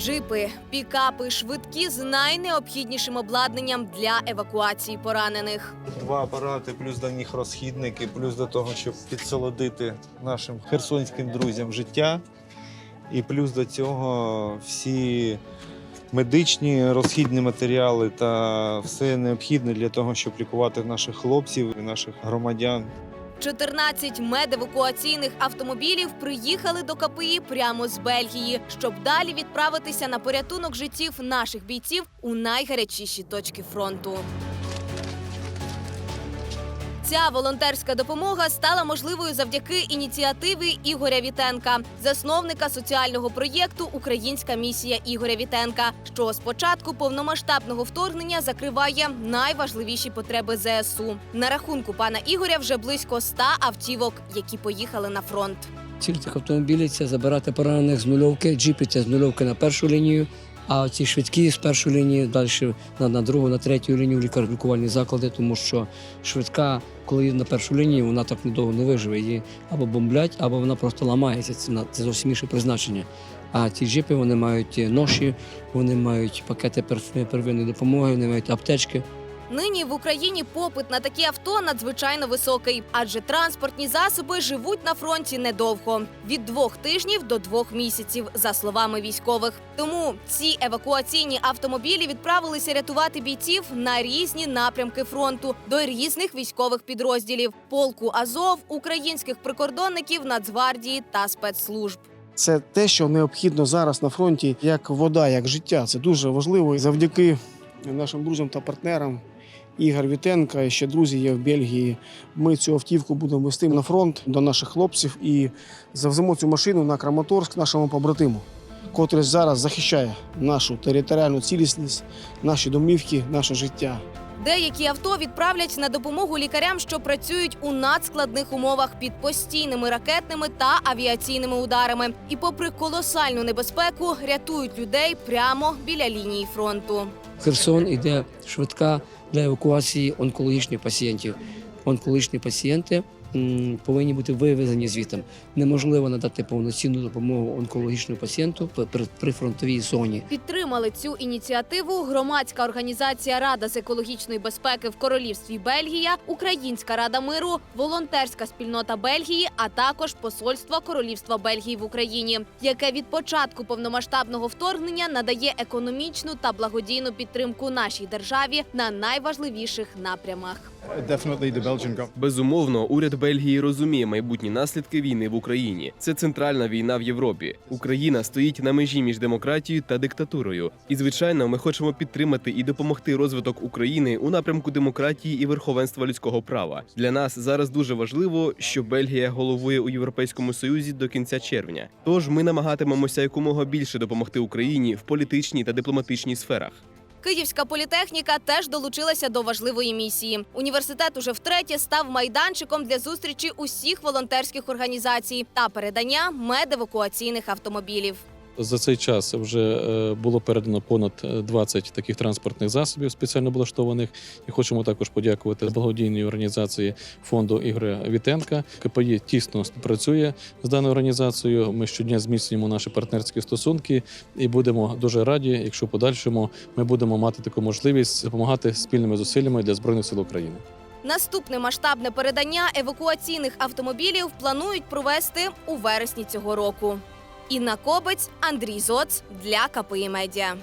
Джипи, пікапи, швидкі з найнеобхіднішим обладнанням для евакуації поранених. Два апарати, плюс до них розхідники, плюс до того, щоб підсолодити нашим херсонським друзям життя. І плюс до цього всі медичні розхідні матеріали та все необхідне для того, щоб лікувати наших хлопців і наших громадян. 14 медевакуаційних автомобілів приїхали до КПІ прямо з Бельгії, щоб далі відправитися на порятунок життів наших бійців у найгарячіші точки фронту. Ця волонтерська допомога стала можливою завдяки ініціативі Ігоря Вітенка, засновника соціального проєкту Українська місія Ігоря Вітенка, що з початку повномасштабного вторгнення закриває найважливіші потреби ЗСУ. На рахунку пана Ігоря вже близько 100 автівок, які поїхали на фронт. Ціль цих автомобілів це забирати поранених з нульовки, це з нульовки на першу лінію, а ці швидкі з першої лінії далі на, на другу, на третю лінію лікар лікувальні заклади, тому що швидка, коли їде на першу лінію, вона так недовго не виживе. Її або бомблять, або вона просто ламається. Це, це зовсім інше призначення. А ці джипи вони мають ноші, вони мають пакети перв- первинної допомоги, вони мають аптечки. Нині в Україні попит на такі авто надзвичайно високий, адже транспортні засоби живуть на фронті недовго від двох тижнів до двох місяців, за словами військових. Тому ці евакуаційні автомобілі відправилися рятувати бійців на різні напрямки фронту до різних військових підрозділів полку Азов, українських прикордонників, Нацгвардії та спецслужб. Це те, що необхідно зараз на фронті, як вода, як життя. Це дуже важливо. І завдяки нашим друзям та партнерам Ігор Вітенка і ще друзі є в Бельгії. Ми цю автівку будемо вести на фронт до наших хлопців і завземо цю машину на Краматорськ нашому побратиму, котрий зараз захищає нашу територіальну цілісність, наші домівки, наше життя. Деякі авто відправлять на допомогу лікарям, що працюють у надскладних умовах під постійними ракетними та авіаційними ударами, і, попри колосальну небезпеку, рятують людей прямо біля лінії фронту. Херсон іде швидка для евакуації онкологічних пацієнтів. Онкологічні пацієнти повинні бути вивезені звідти. Неможливо надати повноцінну допомогу онкологічному пацієнту при прифронтовій зоні. Підтримали цю ініціативу громадська організація Рада з екологічної безпеки в Королівстві Бельгія, Українська рада миру, волонтерська спільнота Бельгії, а також посольство Королівства Бельгії в Україні, яке від початку повномасштабного вторгнення надає економічну та благодійну підтримку нашій державі на найважливіших напрямах. Безумовно, уряд Бельгії розуміє майбутні наслідки війни в Україні. Це центральна війна в Європі. Україна стоїть на межі між демократією та диктатурою. І звичайно, ми хочемо підтримати і допомогти розвиток України у напрямку демократії і верховенства людського права. Для нас зараз дуже важливо, що Бельгія головує у Європейському Союзі до кінця червня. Тож ми намагатимемося якомога більше допомогти Україні в політичній та дипломатичній сферах. Київська політехніка теж долучилася до важливої місії. Університет уже втретє став майданчиком для зустрічі усіх волонтерських організацій та передання медевакуаційних автомобілів. За цей час вже е, було передано понад е, 20 таких транспортних засобів спеціально облаштованих. І хочемо також подякувати благодійній організації фонду Ігоря Вітенка. КПІ тісно співпрацює з даною організацією. Ми щодня зміцнюємо наші партнерські стосунки і будемо дуже раді, якщо в подальшому ми будемо мати таку можливість допомагати спільними зусиллями для збройних сил України. Наступне масштабне передання евакуаційних автомобілів планують провести у вересні цього року. Інна Кобець, Андрій Зоц для КПІ Медіа.